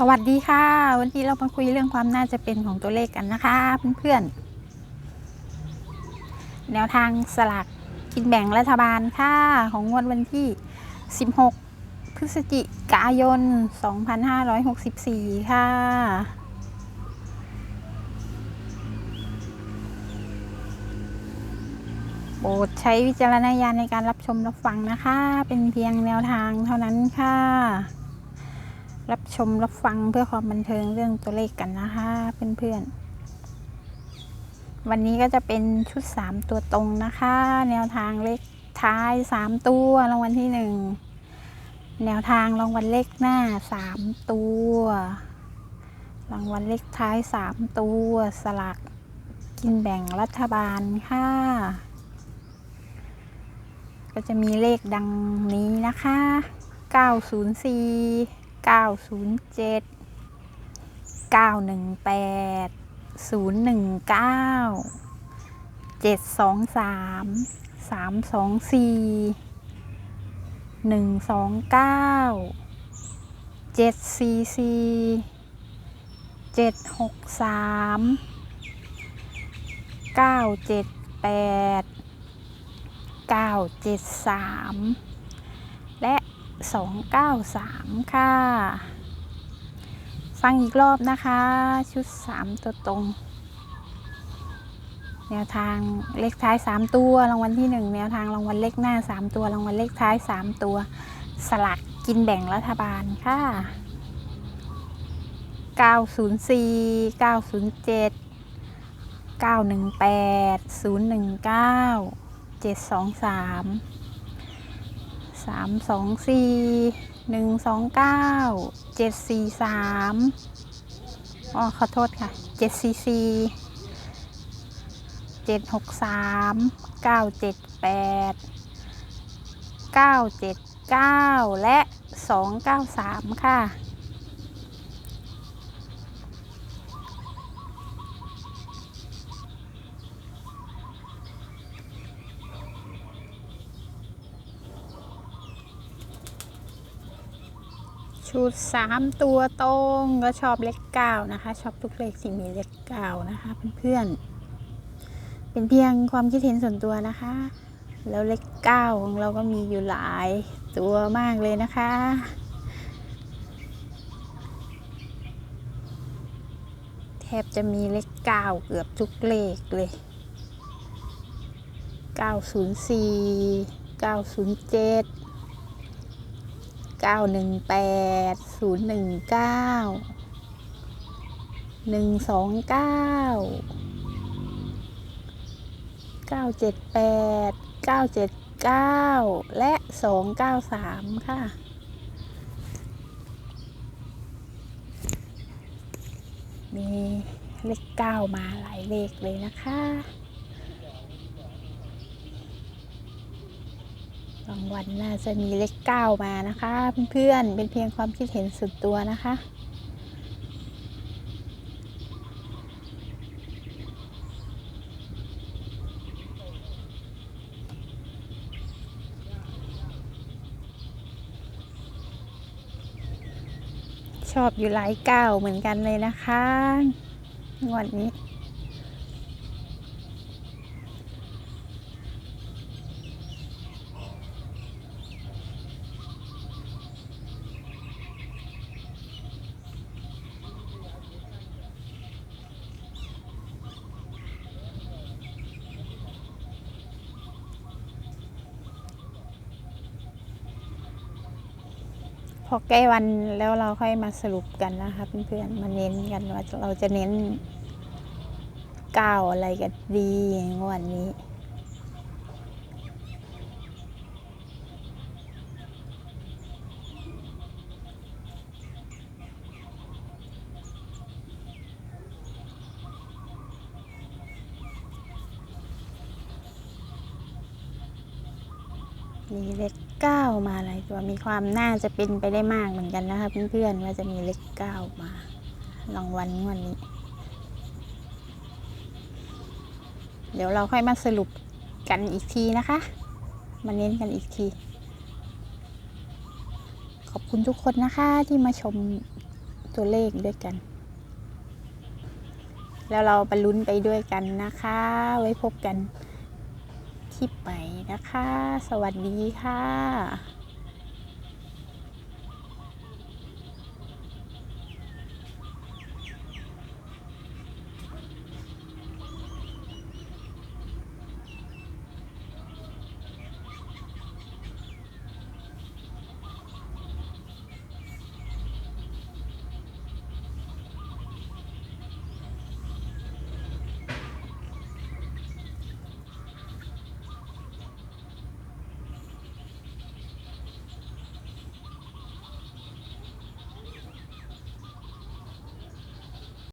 สวัสดีค่ะ วันนี้เรามาคุยเรื่องความน่าจะเป็นของตัวเลขกันนะคะเพื่อนๆแนวทางสลากกินแบ่งรัฐบาลค่ะของงวดวันที่ 16 พฤศจิกายน 2564 ค่ะ โปรดใช้วิจารณญาณในการรับชมรับฟังนะคะ เป็นเพียงแนวทางเท่านั้นค่ะ รับชมรับฟังเพื่อความบันเทิงเรื่องตัวเลขกันนะคะเพื่อนๆ วันนี้ก็จะเป็นชุด 3 ตัวตรงนะคะ แนวทางเลขท้าย 3 ตัวรางวัลที่ 1 แนวทางรางวัลเลขหน้า 3 ตัวรางวัลเลขท้าย 3 ตัวสลากกินแบ่งรัฐบาลค่ะ ก็จะมีเลขดังนี้นะคะ 904 907 918 019 723 324 129 744 763 978 973และ 293 ค่ะ ฟังอีกรอบนะคะ ชุด 3 ตัวตรง แนวทางเลขท้าย 3 ตัว รางวัลที่ 1 แนวทางรางวัลเลขหน้า 3 ตัว รางวัลเลขท้าย 3 ตัว สลักกินแบ่งรัฐบาลค่ะ 904 907 918 019 723 สามสองสี่หนึ่งสองเก้าเจ็ดสี่สามอ๋อขอโทษค่ะเจ็ดสี่สี่เจ็ดหกสามเก้าเจ็ดแปดเก้าเจ็ดเก้าและสองเก้าสามค่ะ ชุดสามตัวตรงก็ชอบเลขเก้านะคะชอบทุกเลขที่มีเลขเก้านะคะเพื่อนๆเป็นเพียงความคิดเห็นส่วนตัวนะคะ แล้วเลขเก้าของเราก็มีอยู่หลายตัวมากเลยนะคะแทบจะมีเลขเก้าเกือบทุกเลขเลย904 907 918 019 129 978 979และ293ค่ะมีเลข9มาหลายเลขเลยนะคะ รางวัลน่าจะมีเลขเก้ามานะคะ เพื่อนๆเป็นเพียงความคิดเห็นส่วนตัวนะคะชอบอยู่หลายเก้าเหมือนกันเลยนะคะ งวดนี้ พอใกล้วันแล้วเราค่อยมาสรุปกันนะคะเพื่อนๆมาเน้นกันว่าเราจะเน้นก้าวอะไรกันดีงวดนี้ มีเลขเก้ามาหลายตัวมีความน่าจะเป็นไปได้มากเหมือนกันนะคะเพื่อนๆว่าจะมีเลขเก้ามารางวัลงวดนี้ เดี๋ยวเราค่อยมาสรุปกันอีกทีนะคะมาเน้นกันอีกที ขอบคุณทุกคนนะคะที่มาชมตัวเลขด้วยกัน แล้วเราไปลุ้นไปด้วยกันนะคะ ไว้พบกัน คลิปไปนะคะ สวัสดีค่ะ